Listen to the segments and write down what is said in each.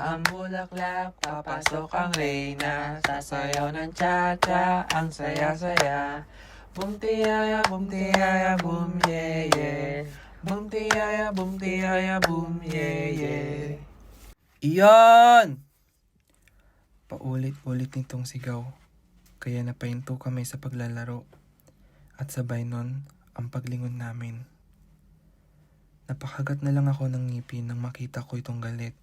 na ang bulaklak, papasok ang reyna, sasayaw ng cha-cha, ang saya-saya. Boom tiyaya, boom tiyaya, boom yeah yeah. Boom tiyaya, boom tiyaya, boom yeah yeah. Iyan! Paulit-ulit nitong sigaw, kaya napahinto kami sa paglalaro. At sabay nun, ang paglingon namin. Napakagat na lang ako ng ngipin nang makita ko itong galit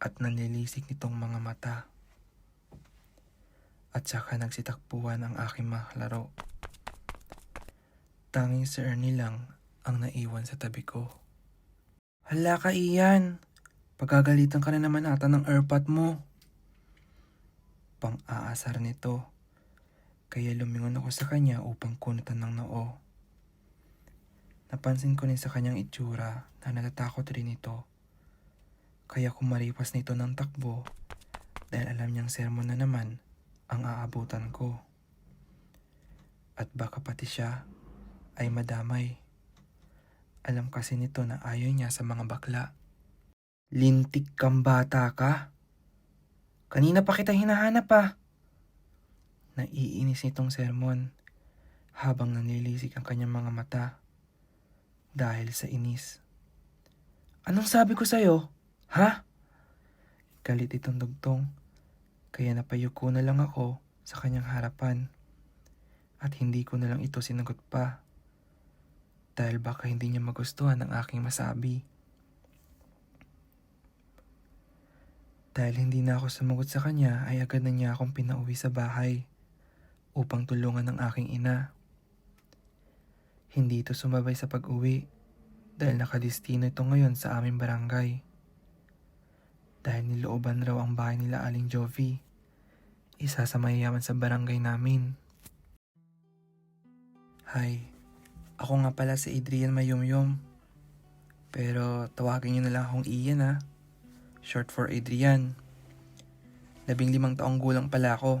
at nanlilisik nitong mga mata. At saka nagsitakpuan ang aking mahlaro. Tanging si Ernie lang ang naiwan sa tabi ko. Hala ka iyan! Pagagalitan ka na naman ata ng airpot mo. Pang-aasar nito. Kaya lumingon ako sa kanya upang kunutan ng noo. Napansin ko rin sa kanyang itsura na natatakot rin ito. Kaya kumaripas nito ng takbo dahil alam niyang sermon na naman ang aabutan ko. At baka pati siya ay madamay. Alam kasi nito na ayaw niya sa mga bakla. Lintik kang bata ka. Kanina pa kita hinahanap pa. Naiinis nitong sermon habang nanlilisik ang kanyang mga mata dahil sa inis. Anong sabi ko sa'yo? Ha? Galit itong dugtong kaya napayuko na lang ako sa kanyang harapan at hindi ko na lang ito sinagot pa dahil baka hindi niya magustuhan ang aking masabi. Dahil hindi na ako sumagot sa kanya ay agad na niya akong pinauwi sa bahay upang tulungan ng aking ina. Hindi ito sumabay sa pag-uwi dahil nakadistino ito ngayon sa aming barangay. Dahil nilooban raw ang bahay nila Aling Jovi, isa sa mayayaman sa barangay namin. Hi, ako nga pala si Adrian Mayumyum. Pero tawagin niyo na lang akong Ian ha. Short for Adrian. Labing limang taong gulang pala ako.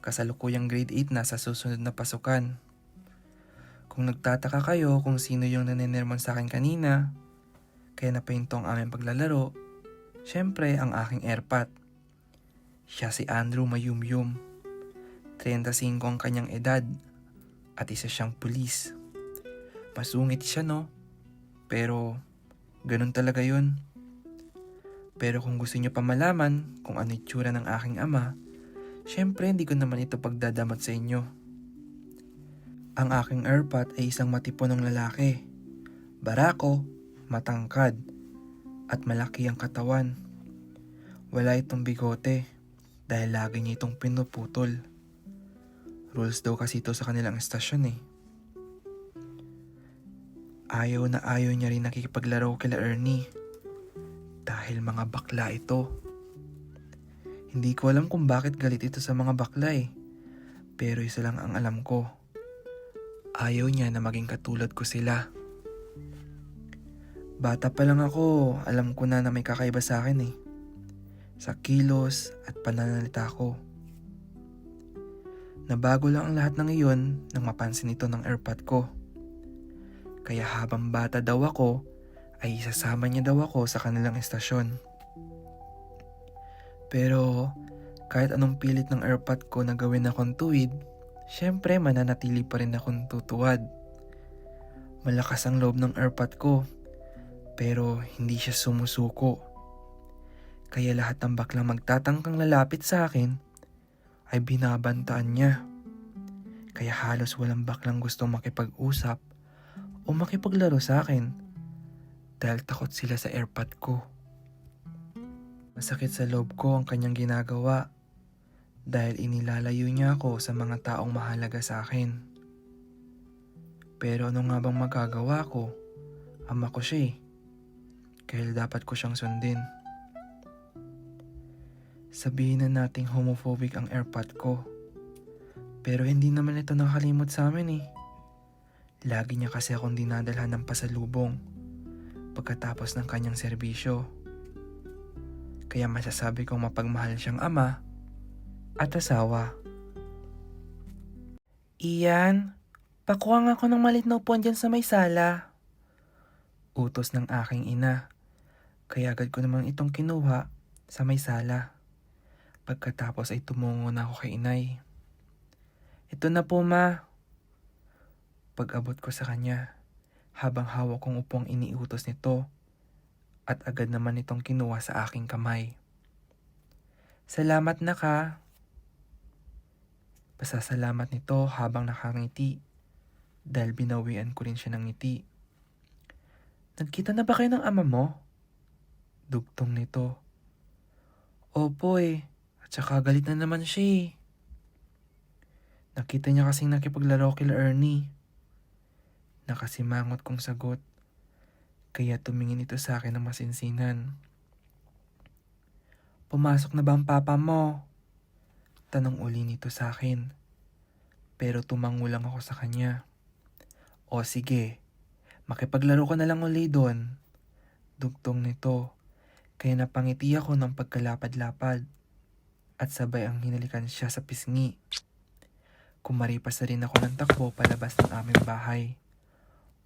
Kasalukuyang grade 8 na sa susunod na pasukan. Kung nagtataka kayo kung sino yung naninermon sa akin kanina, kaya napahinto ang aming paglalaro, syempre ang aking airpat. Siya si Andrew Mayumyum. 35 ang kanyang edad at isa siyang pulis. Masungit siya no? Pero ganun talaga yun. Pero kung gusto niyo pa malaman kung ano itsura ng aking ama, syempre hindi ko naman ito pagdadamat sa inyo. Ang aking airpot ay isang matipunong lalaki. Barako, matangkad, at malaki ang katawan. Wala itong bigote dahil lagi niya itong pinuputol. Rules daw kasi ito sa kanilang estasyon eh. Ayaw na ayaw niya rin nakikipaglaro kila Ernie. Dahil mga bakla ito. Hindi ko alam kung bakit galit ito sa mga bakla eh. Pero isa lang ang alam ko. Ayaw niya na maging katulad ko sila. Bata pa lang ako, alam ko na na may kakaiba sa akin eh. Sa kilos at pananalita ko. Nabago lang ang lahat ng iyon nang mapansin ito ng airpot ko. Kaya habang bata daw ako, ay isasama niya daw ako sa kanilang estasyon. Pero kahit anong pilit ng airpot ko na gawin akong tuwid, syempre mananatili pa rin akong tutuwad. Malakas ang loob ng airpot ko, pero hindi siya sumusuko. Kaya lahat ng baklang magtatangkang lalapit sa akin ay binabantaan niya. Kaya halos walang baklang gustong makipag-usap o makipaglaro sa akin dahil takot sila sa airpod ko. Masakit sa loob ko ang kanyang ginagawa dahil inilalayo niya ako sa mga taong mahalaga sa akin. Pero ano nga bang magagawa ko? Ama ko siya eh. Kaya dapat ko siyang sundin. Sabihin na nating homophobic ang airpod ko. Pero hindi naman ito nakalimot sa amin eh. Lagi niya kasi akong dinadalhan ng pasalubong pagkatapos ng kanyang serbisyo. Kaya masasabi kong mapagmahal siyang ama at asawa. Iyan, pakuha nga ako ng malit na upuan dyan sa may sala. Utos ng aking ina. Kaya agad ko naman itong kinuha sa may sala. Pagkatapos ay tumungo na ako kay inay. Ito na po ma. Pag-abot ko sa kanya, habang hawak kong upong iniutos nito, at agad naman itong kinuha sa aking kamay. Salamat na ka. Pasasalamat nito habang nakangiti dahil binawian ko rin siya ng ngiti. Nagkita na ba kayo ng ama mo? Dugtong nito. Opo eh, at saka galit na naman siya eh. Nakita niya kasing nakipaglaro kila Ernie. Nakasimangot kong sagot, kaya tumingin ito sa akin ng masinsinan. Pumasok na ba ang papa mo? Tanong uli nito sa akin. Pero tumango lang ako sa kanya. O sige, makipaglaro ka na lang uli doon. Dugtong nito, kaya napangiti ako ng pagkalapad-lapad. At sabay ang hinalikan siya sa pisngi. Kumaripas na rin ako ng takbo palabas ng aming bahay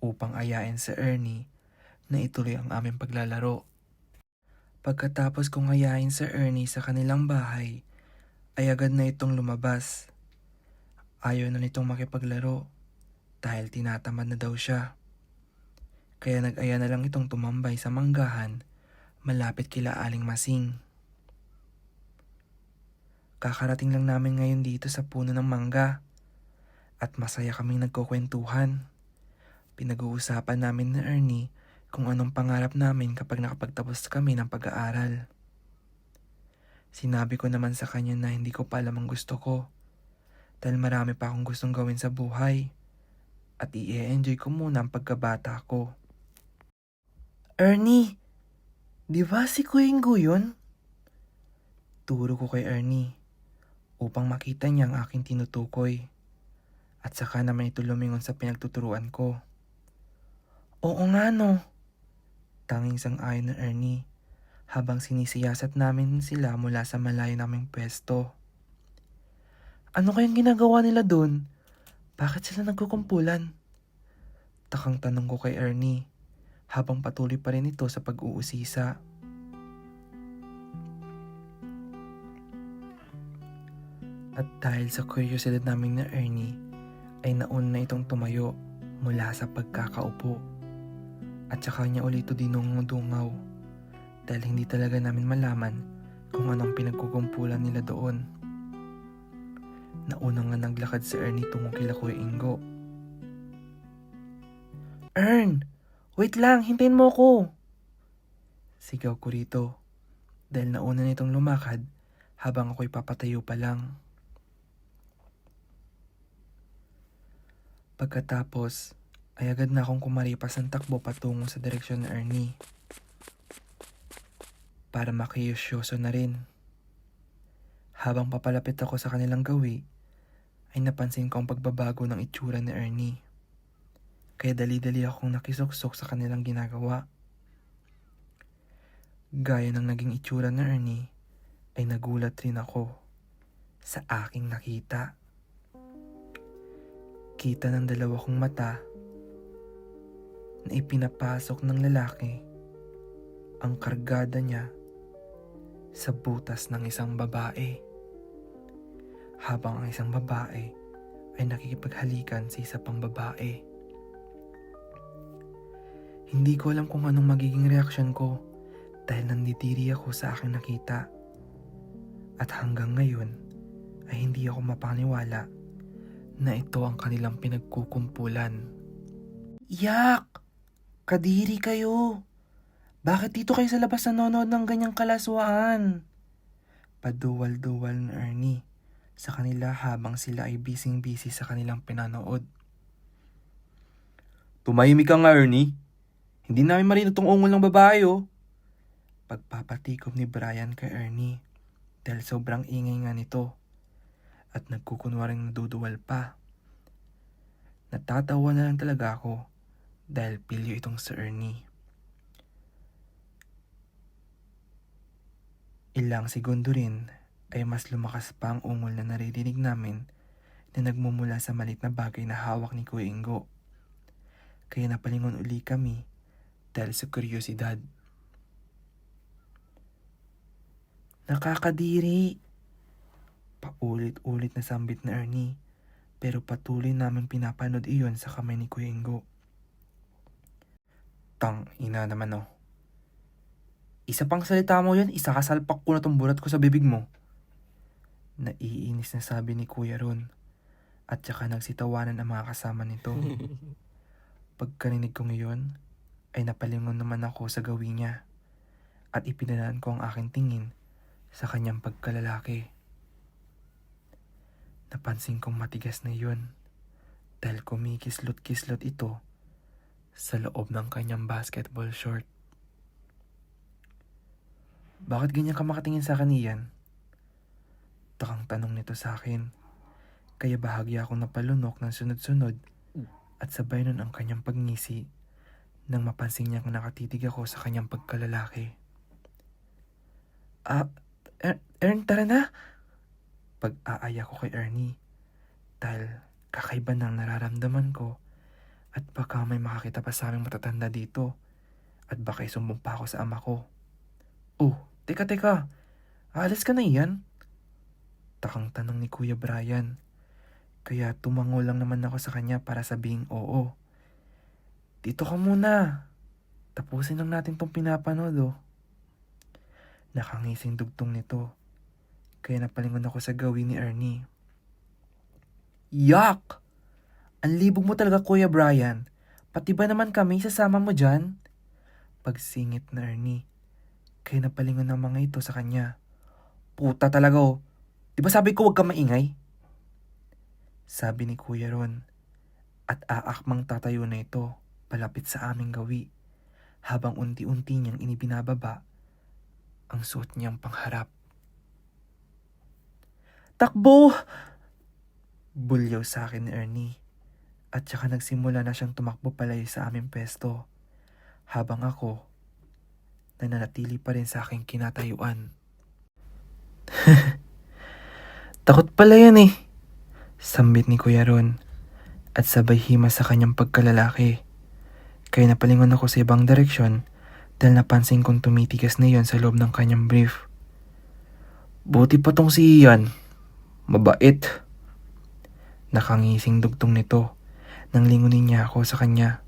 upang ayain si Ernie na ituloy ang aming paglalaro. Pagkatapos kong ayain si Ernie sa kanilang bahay, ay agad na itong lumabas. Ayaw na nitong makipaglaro dahil tinatamad na daw siya. Kaya nag-aya na lang itong tumambay sa manggahan malapit kila Aling Masing. Kakarating lang namin ngayon dito sa puno ng mangga at masaya kaming nagkukwentuhan. Pinag-uusapan namin ni Ernie kung anong pangarap namin kapag nakapagtapos kami ng pag-aaral. Sinabi ko naman sa kanya na hindi ko pa alam ang gusto ko dahil marami pa akong gustong gawin sa buhay at i-enjoy ko muna ang pagkabata ko. Ernie, di ba si Kuinggo yun? Turo ko kay Ernie upang makita niya ang aking tinutukoy at saka naman ito lumingon sa pinagtuturuan ko. Oo nga no. Tanging sang-ayon na Ernie habang sinisiyasat namin sila mula sa malayo naming pwesto. Ano kayang ginagawa nila doon? Bakit sila nagkukumpulan? Takang tanong ko kay Ernie habang patuloy pa rin ito sa pag-uusisa. At dahil sa kuryosidad namin na Ernie, ay nauna na itong tumayo mula sa pagkakaupo. At saka niya ulit ito dinungaw dahil hindi talaga namin malaman kung anong pinagkukumpulan nila doon. Nauna nga naglakad si Ernie tungo kila Kuya Ingo. Ern! Wait lang, hintayin mo ko! Sigaw ko rito dahil nauna nitong lumakad habang ako'y papatayo pa lang. Pagkatapos, ay agad na akong kumaripas ng takbo patungo sa direksyon ni Ernie. Para makiyosyoso na rin. Habang papalapit ako sa kanilang gawi, ay napansin ko ang pagbabago ng itsura ni Ernie. Kaya dali-dali akong nakisuksok sa kanilang ginagawa. Gaya ng naging itsura ni Ernie, ay nagulat rin ako sa aking nakita. Kita ng dalawa kong mata na ipinapasok ng lalaki ang kargada niya sa butas ng isang babae. Habang ang isang babae ay nakikipaghalikan sa isa pang babae. Hindi ko alam kung anong magiging reaksyon ko dahil nanditiri ako sa aking nakita. At hanggang ngayon ay hindi ako mapaniwala na ito ang kanilang pinagkukumpulan. Yak! Kadiri kayo! Bakit dito kayo sa labas nanonood ng ganyang kalaswaan? Paduwal-duwal ni Ernie sa kanila habang sila ay bising-busy sa kanilang pinanood. Tumahimik ka nga, Ernie. Hindi namin marino tong ungol ng babae, oh. Pagpapatikom ni Brian kay Ernie dahil sobrang ingay nga nito at nagkukunwaring naduduwal pa. Natatawa na lang talaga ako dahil pilyo itong si Ernie. Ilang segundo rin ay mas lumakas pa ang ungol na naririnig namin na nagmumula sa malit na bagay na hawak ni Kuya Ingo. Kaya napalingon uli kami dahil sa kuryosidad. Nakakadiri. Paulit-ulit na sambit na Ernie, pero patuloy namin pinapanood iyon sa kamay ni Kuya Ingo. Tang ina naman oh. Isa pang salita mo yan, isa kasalpak ko na tong burat ko sa bibig mo. Naiinis na sabi ni Kuya Ron. At saka nagsitawanan ang mga kasama nito. Pagkarinig ko ngayon, ay napalingon naman ako sa gawin niya. At ipinalaan ko ang aking tingin sa kanyang pagkalalaki. Napansin kong matigas na yun dahil kumikislot-kislot ito sa loob ng kanyang basketball short. Bakit ganyan ka makatingin sa akin iyan? Takang tanong nito sa akin. Kaya bahagya akong napalunok ng sunod-sunod at sabay nun ang kanyang pagngisi nang mapansin niyang nakatitig ako sa kanyang pagkalalaki. Ah, Er- Ern, tara na! Pag-aaya ko kay Ernie dahil kakaiba ng nararamdaman ko at baka may makakita pa sa aming matatanda dito at baka isumbong pa ako sa ama ko. Oh, teka teka, aalis ka na iyan? Takang tanong ni Kuya Brian. Kaya tumango lang naman ako sa kanya para sabing oo. Dito ka muna. Tapusin lang natin tong pinapanood oh. Nakangising dugtong nito. Kaya napalingon ako sa gawin ni Ernie. Yak! Ang libog mo talaga Kuya Brian. Pati ba naman kami sasama mo dyan? Pagsingit na Ernie. Kaya napalingon ng mga ito sa kanya. Puta talaga oh. Di ba sabi ko huwag ka maingay? Sabi ni Kuya Ron. At aakmang tatayo na ito palapit sa aming gawi habang unti-unti niyang inibinababa ang suot niyang pangharap. Takbo! Bulyaw sa akin ni Ernie at saka nagsimula na siyang tumakbo palayo sa aming pesto habang ako nananatili pa rin sa aking kinatayuan. Takot pala yan eh. Sambit ni Kuya Ron at sabay hima sa kanyang pagkalalaki. Kaya napalingon ako sa ibang direksyon dahil napansin kong tumitigas na yon sa loob ng kanyang brief. Buti pa tong si Ian. Mabait. Nakangising dugtong nito nang lingunin niya ako sa kanya.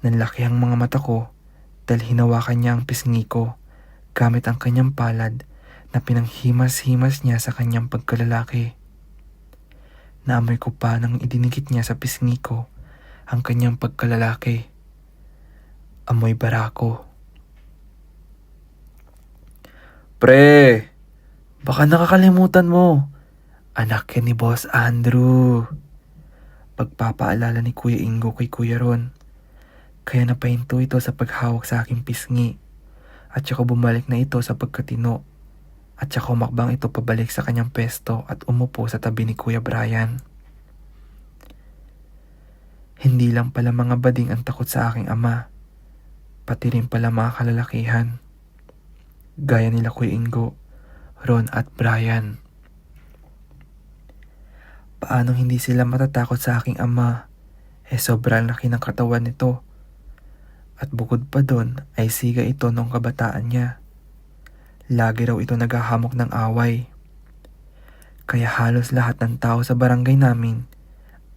Nanlaki ang mga mata ko dahil hinawakan niya ang pisngi ko gamit ang kanyang palad na pinanghimas-himas niya sa kanyang pagkalalaki. Naamoy ko pa nang idinikit niya sa pisngi ko ang kanyang pagkalalaki. Amoy barako. Pre, baka nakakalimutan mo. Anak yan ni Boss Andrew. Pagpapaalala ni Kuya Ingo kay Kuya Ron. Kaya napahinto ito sa paghawak sa aking pisngi. At saka bumalik na ito sa pagkatino. At saka umakbang ito pabalik sa kanyang pesto at umupo sa tabi ni Kuya Brian. Hindi lang pala mga bading ang takot sa aking ama, pati rin pala mga kalalakihan. Gaya nila Kuya Ingo, Ron at Brian. Paano hindi sila matatakot sa aking ama? Eh sobrang laki ng katawan nito. At bukod pa doon ay siga ito nung kabataan niya. Lagi raw ito naghahamok ng away. Kaya halos lahat ng tao sa barangay namin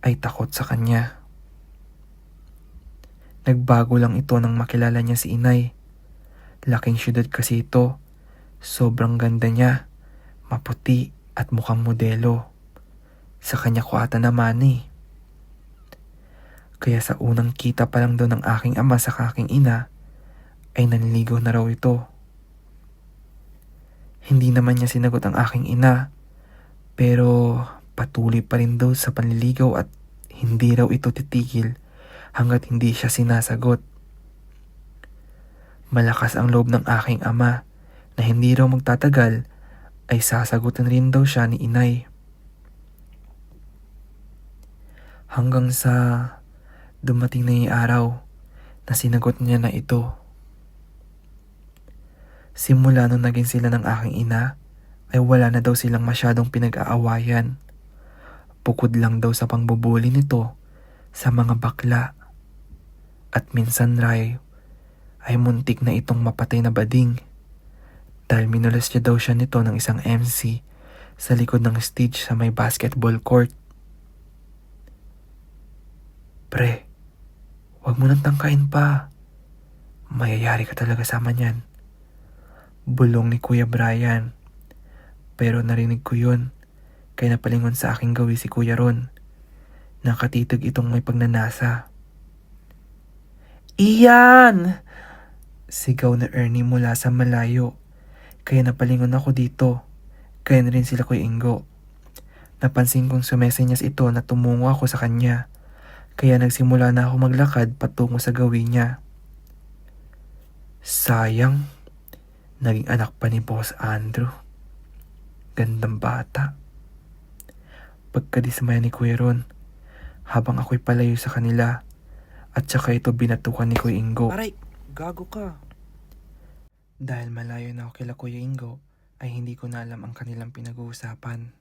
ay takot sa kanya. Nagbago lang ito nang makilala niya si inay. Laking syudad kasi ito. Sobrang ganda niya. Maputi at mukhang modelo. Sa kanya ko ata naman eh. Kaya sa unang kita pa lang doon ng aking ama sa aking ina, ay nanligaw na raw ito. Hindi naman niya sinagot ang aking ina, pero patuloy pa rin daw sa panliligaw at hindi raw ito titigil hanggat hindi siya sinasagot. Malakas ang loob ng aking ama na hindi raw magtatagal ay sasagutin rin daw siya ni inay. Hanggang sa dumating na yung araw na sinagot niya na ito. Simula nung naging sila ng aking ina, ay wala na daw silang masyadong pinag-aawayan. Bukod lang daw sa pangbubuli nito sa mga bakla. At minsan ray, ay muntik na itong mapatay na bading dahil minulas niya daw siya nito ng isang MC sa likod ng stage sa may basketball court. Pre, wag mo nang tangkain pa. Mayayari ka talaga sama niyan. Bulong ni Kuya Brian. Pero narinig ko yun, kaya napalingon sa aking gawi si Kuya Ron. Nakatitig itong may pagnanasa. Iyan! Sigaw na Ernie mula sa malayo. Kaya napalingon ako dito. Kaya na rin sila Kuya Ingo. Napansin kong sumesenyas ito na tumungo ako sa kanya. Kaya nagsimula na ako maglakad patungo sa gawi niya. Sayang, naging anak pa ni Boss Andrew. Gandang bata. Pagkadismaya ni Kuya Ron, habang ako'y palayo sa kanila, at saka ito binatukan ni Kuya Ingo. Aray, gago ka. Dahil malayo na ako kila Kuya Ingo, ay hindi ko na alam ang kanilang pinag-uusapan.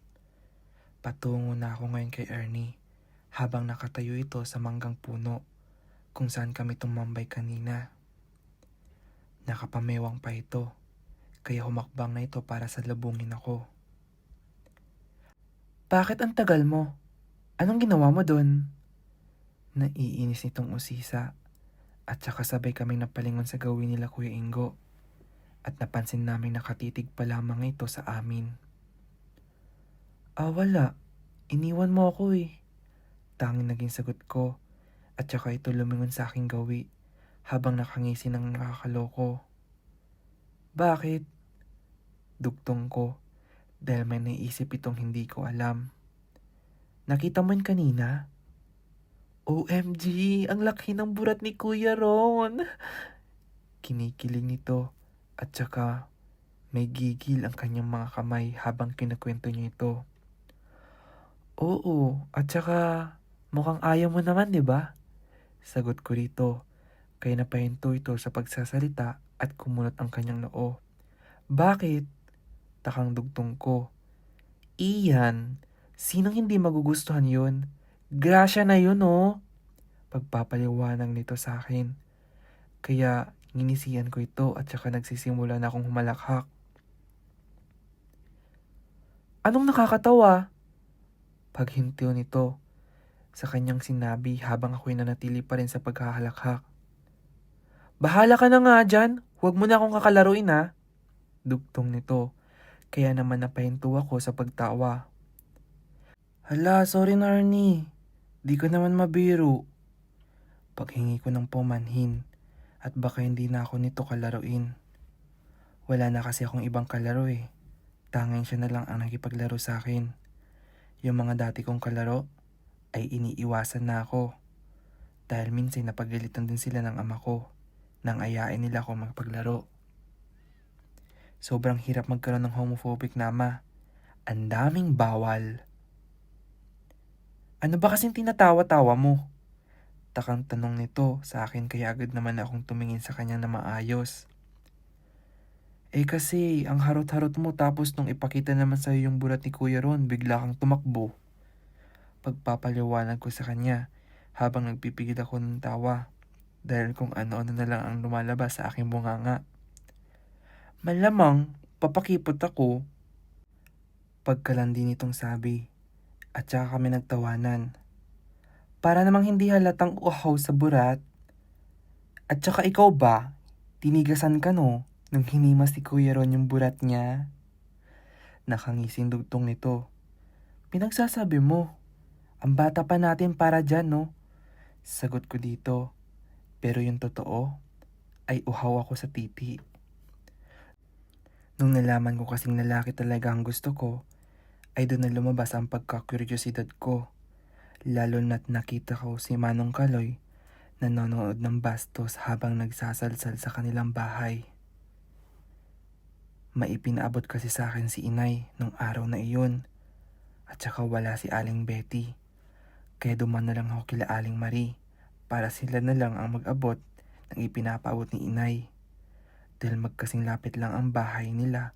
Patungo na ako ngayon kay Ernie, habang nakatayo ito sa manggang puno, kung saan kami tumambay kanina. Nakapamewang pa ito, kaya humakbang na ito para sa labungin ako. Bakit ang tagal mo? Anong ginawa mo doon? Naiinis nitong usisa, at saka sabay kaming napalingon sa gawin nila Kuya Ingo at napansin namin nakatitig pa lamang ito sa amin. Ah, wala. Iniwan mo ako eh. Tanging naging sagot ko at saka ito lumingon sa aking gawi habang nakangisi ng nakakaloko. Bakit? Dugtong ko dahil may naisip itong hindi ko alam. Nakita mo yun kanina? OMG, ang laki ng burat ni Kuya Ron. Kinikilig nito at saka may gigil ang kanyang mga kamay habang kinukwento niya ito. Oo, at saka mukhang ayaw mo naman, di ba? Sagot ko rito, kaya napahinto ito sa pagsasalita at kumunot ang kanyang noo. Bakit? Takang dugtong ko. Iyan, sinong hindi magugustuhan yun? Grasya na yun, oh. Pagpapaliwanag nito sa akin. Kaya Nginisiyan ko ito at saka nagsisimula na akong humalakhak. Anong nakakatawa? Paghintiw nito sa kanyang sinabi habang ako'y nanatili pa rin sa paghahalakhak. Bahala ka na nga dyan, huwag mo na akong kakalaruin ha. Dugtong nito, kaya naman napahinto ako sa pagtawa. Hala, sorry na Arnie. Di ko naman mabiro. Paghingi ko ng pumanhin at baka hindi na ako nito kalaruin. Wala na kasi akong ibang kalaro eh. Tanging siya na lang ang nakipaglaro sa akin. Yung mga dati kong kalaro ay iniiwasan na ako. Dahil minsan napagalitan din sila ng ama ko nang ayain nila ako magpaglaro. Sobrang hirap magkaroon ng homophobic na ama. Ang daming bawal. Ano ba kasing tinatawa-tawa mo? Takang tanong nito sa akin kaya agad naman akong tumingin sa kanya na maayos. Eh kasi, ang harot-harot mo tapos nung ipakita naman sa'yo yung burat ni Kuya Ron, bigla kang tumakbo. Pagpapaliwanag ko sa kanya habang nagpipigil ako ng tawa dahil kung ano-ano na lang ang lumalabas sa aking bunganga. Malamang, papakipot ako. Pagkalandi nitong sabi, at saka kami nagtawanan. Para namang hindi halatang uhaw sa burat. At saka ikaw ba, tinigasan ka no, nung hinimas si Kuya Ron yung burat niya? Nakangising dugtong nito. Pinagsasabi mo, ang bata pa natin para dyan no? Sagot ko dito, pero yung totoo, ay uhaw ako sa titi. Nung nalaman ko kasing lalaki talaga ang gusto ko, ay doon na lumabas ang pagkakuryosidad ko lalo na't nakita ko si Manong Kaloy nanonood ng bastos habang nagsasalsal sa kanilang bahay. Maipinaabot kasi sa akin si inay nung araw na iyon at saka wala si Aling Betty. Kaya duman na lang ako kila Aling Marie para sila na lang ang mag-abot ng ipinapaabot ni inay. Dahil magkasing lapit lang ang bahay nila.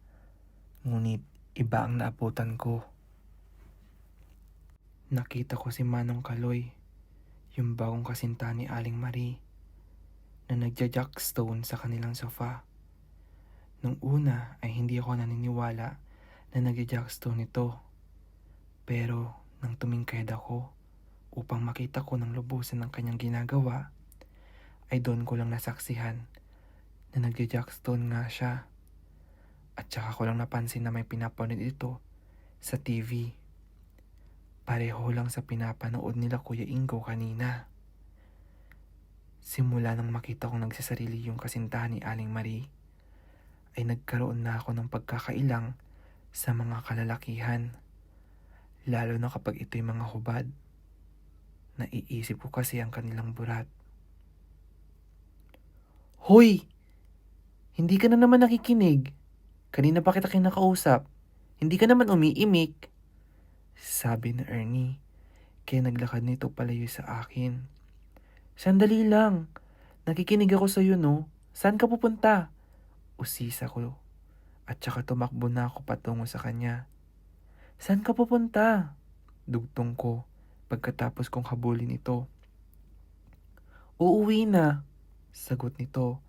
Ngunit iba ang naabutan ko. Nakita ko si Manong Kaloy, yung bagong kasinta ni Aling Marie, na nagja-jackstone sa kanilang sofa. Nung una ay hindi ako naniniwala na nag-jackstone ito. Pero nang tumingkad ako upang makita ko ng lubusan ng kanyang ginagawa, ay doon ko lang nasaksihan na nag-jackstone nga siya. At saka ko lang napansin na may pinapanood ito sa TV. Pareho lang sa pinapanood nila Kuya Ingo kanina. Simula nang makita kong nagsasarili yung kasintahan ni Aling Marie, ay nagkaroon na ako ng pagkakailang sa mga kalalakihan. Lalo na kapag ito'y mga hubad. Naiisip ko kasi ang kanilang burat. Hoy! Hindi ka na naman nakikinig. Kanina pa kita kinakausap. Hindi ka naman umiimik. Sabi ni Ernie. Kaya naglakad nito palayo sa akin. Sandali lang. Nakikinig ako sa iyo, no? Saan ka pupunta? Usisa ko. At saka tumakbo na ako patungo sa kanya. Saan ka pupunta? Dugtong ko pagkatapos kong habulin ito. Uuwi na, sagot nito.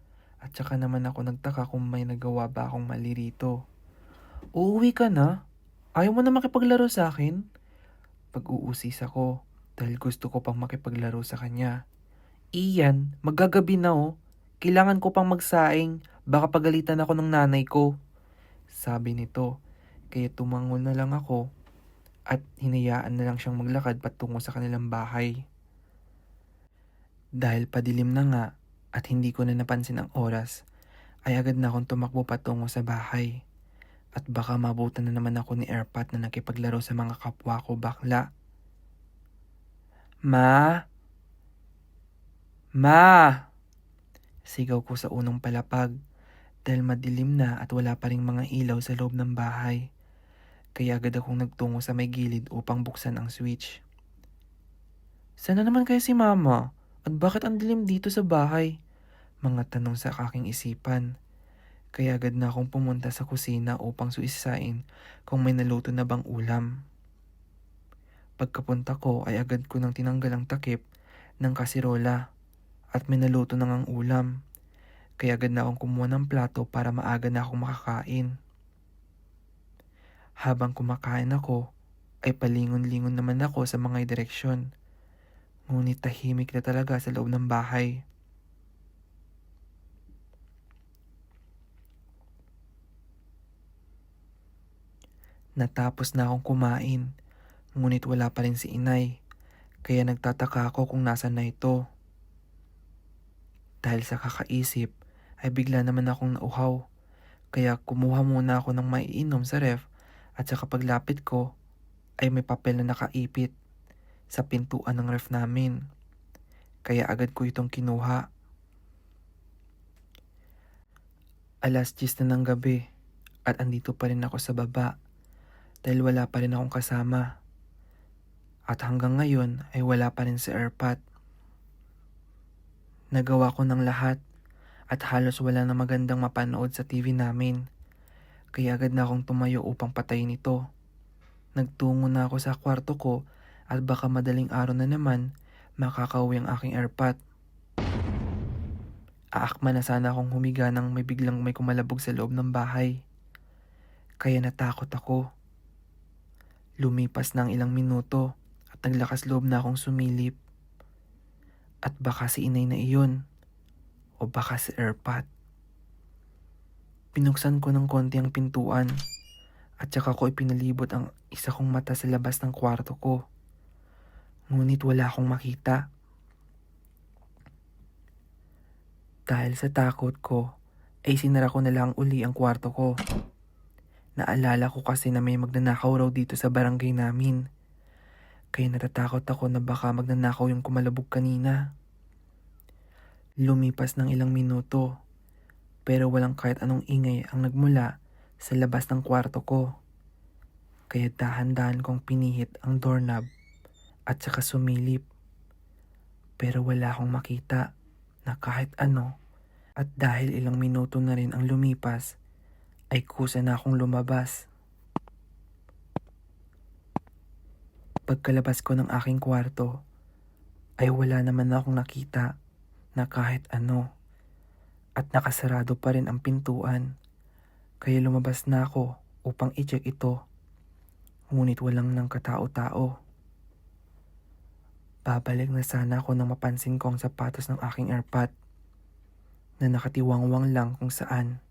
At saka naman ako nagtaka kung may nagawa ba akong mali rito. Uuwi ka na? Ayaw mo na makipaglaro sa akin? Pag-uusis ako dahil gusto ko pang makipaglaro sa kanya. Iyan, magagabi na oh. Kailangan ko pang magsaing. Baka pagalitan ako ng nanay ko. Sabi nito. Kaya tumangol na lang ako at hinayaan na lang siyang maglakad patungo sa kanilang bahay. Dahil padilim na nga at hindi ko na napansin ang oras, ay agad na akong tumakbo patungo sa bahay. At baka mabutan na naman ako ni Airpat na nakipaglaro sa mga kapwa ko bakla. Ma! Ma! Sigaw ko sa unong palapag dahil madilim na at wala pa ring mga ilaw sa loob ng bahay. Kaya agad akong nagtungo sa may gilid upang buksan ang switch. Sana naman kaya si mama? At bakit ang dilim dito sa bahay? Mga tanong sa aking isipan. Kaya agad na akong pumunta sa kusina upang suisain kung may naluto na bang ulam. Pagkapunta ko ay agad ko nang tinanggal ang takip ng kasirola at may naluto na ngang ulam. Kaya agad na akong kumuha ng plato para maaga na akong makakain. Habang kumakain ako, ay palingon-lingon naman ako sa mga direksyon. Ngunit tahimik na talaga sa loob ng bahay. Natapos na akong kumain, ngunit wala pa rin si inay, kaya nagtataka ako kung nasan na ito. Dahil sa kakaisip, ay bigla naman akong nauhaw, kaya kumuha muna ako ng maiinom sa ref at sa paglapit ko, ay may papel na nakaipit sa pintuan ng ref namin. Kaya agad ko itong kinuha. Alas 10 na ng gabi at andito pa rin ako sa baba dahil wala pa rin akong kasama. At hanggang ngayon ay wala pa rin si Erpat. Nagawa ko ng lahat at halos wala na magandang mapanood sa TV namin. Kaya agad na akong tumayo upang patayin ito. Nagtungo na ako sa kwarto ko at baka madaling araw na naman makakauwi ang aking airpat. Aakma na sana akong humiga nang may biglang may kumalabog sa loob ng bahay. Kaya natakot ako. Lumipas na ang ilang minuto at naglakas loob na akong sumilip. At baka si inay na iyon o baka si airpat. Pinuksan ko ng konti ang pintuan at saka ko ipinalibot ang isa kong mata sa labas ng kwarto ko. Ngunit wala akong makita. Dahil sa takot ko, ay sinara ko na lang uli ang kwarto ko. Naalala ko kasi na may magnanakaw raw dito sa barangay namin. Kaya natatakot ako na baka magnanakaw yung kumalabog kanina. Lumipas ng ilang minuto, pero walang kahit anong ingay ang nagmula sa labas ng kwarto ko. Kaya dahan-dahan kong pinihit ang doorknob at saka sumilip. Pero wala akong makita na kahit ano at dahil ilang minuto na rin ang lumipas ay kusa na akong lumabas. Pagkalabas ko ng aking kwarto ay wala naman akong nakita na kahit ano at nakasarado pa rin ang pintuan Kaya lumabas na ako upang i-check ito. Ngunit walang nang katao-tao. Babalik na sana ako nang mapansin ko ang sapatos ng aking airpot na nakatiwangwang lang kung saan.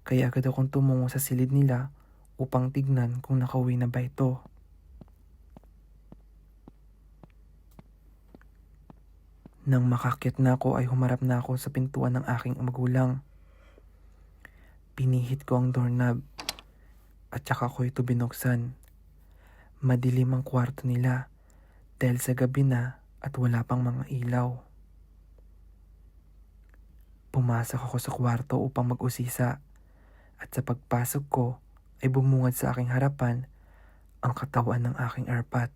Kaya agad akong tumungo sa silid nila upang tignan kung nakauwi na ba ito. Nang makakit na ako ay humarap na ako sa pintuan ng aking magulang. Pinihit ko ang doorknob at saka ko ito binuksan. Madilim ang kwarto nila dahil sa gabi na at wala pang mga ilaw. Pumasok ako sa kwarto upang mag-usisa at sa pagpasok ko ay bumungad sa aking harapan ang katawan ng aking airpot.